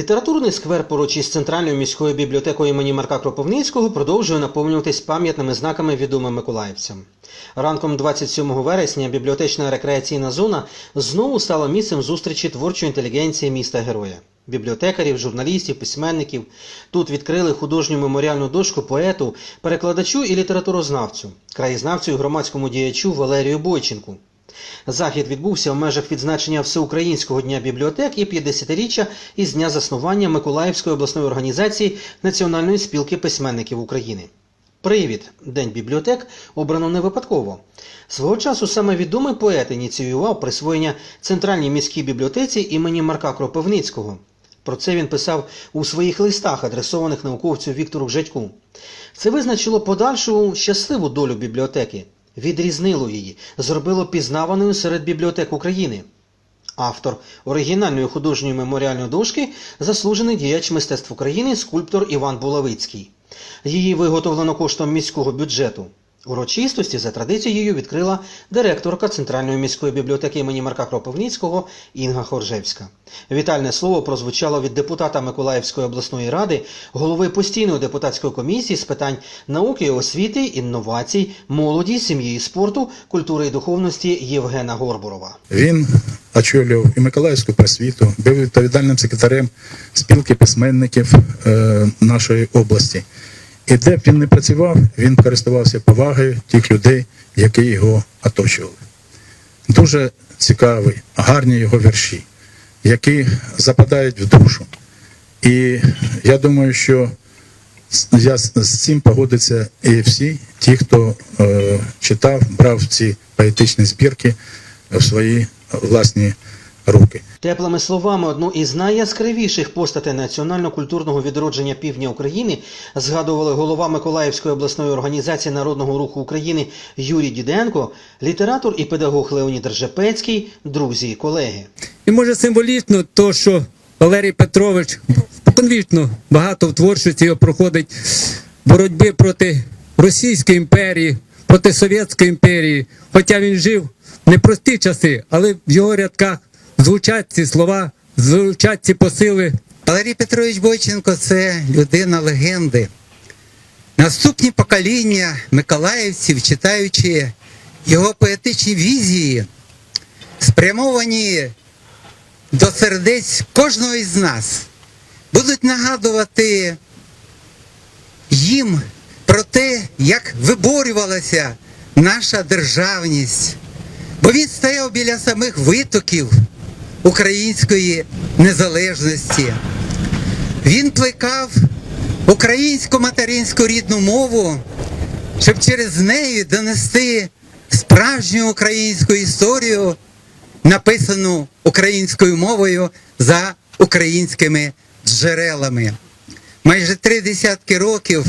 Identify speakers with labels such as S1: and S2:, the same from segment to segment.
S1: Літературний сквер поруч із центральною міською бібліотекою імені Марка Кропивницького продовжує наповнюватись пам'ятними знаками відомим миколаївцям. Ранком 27 вересня бібліотечна рекреаційна зона знову стала місцем зустрічі творчої інтелігенції міста героя. Бібліотекарів, журналістів, письменників тут відкрили художню меморіальну дошку поету, перекладачу і літературознавцю, краєзнавцю і громадському діячу Валерію Бойченку. Захід відбувся в межах відзначення Всеукраїнського дня бібліотек і 50-річчя із дня заснування Миколаївської обласної організації Національної спілки письменників України. Привід День бібліотек обрано не випадково. Свого часу саме відомий поет ініціював присвоєння центральній міській бібліотеці імені Марка Кропивницького. Про це він писав у своїх листах, адресованих науковцю Віктору Жедьку. Це визначило подальшу щасливу долю бібліотеки, відрізнило її, зробило пізнаваною серед бібліотек України. Автор оригінальної художньої меморіальної дошки заслужений діяч мистецтв України скульптор Іван Булавицький. Її виготовлено коштом міського бюджету. Урочистості за традицією відкрила директорка Центральної міської бібліотеки імені Марка Кропивницького Інга Хоржевська. Вітальне слово прозвучало від депутата Миколаївської обласної ради, голови постійної депутатської комісії з питань науки, освіти, інновацій, молоді, сім'ї спорту, культури і духовності Євгена Горбурова.
S2: Він очолював і Миколаївську просвіту, був відповідальним секретарем спілки письменників е, нашої області. І де б він не працював, він користувався повагою тих людей, які його оточували. Дуже цікаві, гарні його вірші, які западають в душу. І я думаю, що я з цим погодиться і всі ті, хто е, читав, брав ці поетичні збірки в свої власні руки.
S1: Теплими словами одну із найяскравіших постатей національно-культурного відродження півдня України згадували голова Миколаївської обласної організації народного руху України Юрій Діденко, літератор і педагог Леонід Ржепецький, друзі і колеги.
S3: І може символічно то, що Валерій Петрович споконвічно багато в творчості його проходить боротьби проти Російської імперії, проти Совєтської імперії. Хоча він жив в непрості часи, але в його рядках звучать ці слова, звучать ці посили.
S4: Валерій Петрович Бойченко це людина легенди. Наступні покоління миколаївців, читаючи його поетичні візії, спрямовані до сердець кожного із нас, будуть нагадувати їм про те, як виборювалася наша державність. Бо він стояв біля самих витоків української незалежності. Він плекав українську материнську рідну мову, щоб через неї донести справжню українську історію, написану українською мовою за українськими джерелами. Майже три десятки років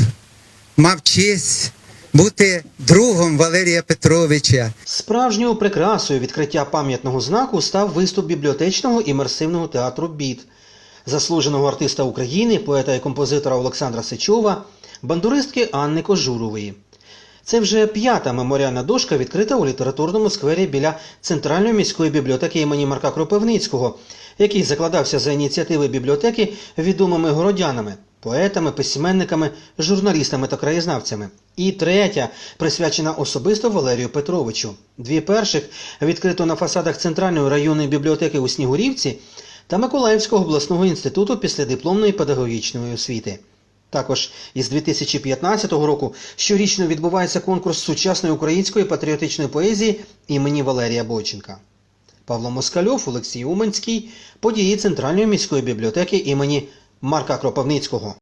S4: мав честь бути другом Валерія Петровича.
S1: Справжньою прикрасою відкриття пам'ятного знаку став виступ бібліотечного імерсивного театру Біт, заслуженого артиста України, поета і композитора Олександра Сичова, бандуристки Анни Кожурової. Це вже п'ята меморіальна дошка, відкрита у літературному сквері біля Центральної міської бібліотеки імені Марка Кропивницького, який закладався за ініціативи бібліотеки відомими городянами, поетами, письменниками, журналістами та краєзнавцями. І третя, присвячена особисто Валерію Петровичу. Дві перших відкрито на фасадах Центральної районної бібліотеки у Снігурівці та Миколаївського обласного інституту післядипломної педагогічної освіти. Також із 2015 року щорічно відбувається конкурс сучасної української патріотичної поезії імені Валерія Бойченка. Павло Москальов, Олексій Уманський, події Центральної міської бібліотеки імені Марка Кропивницького.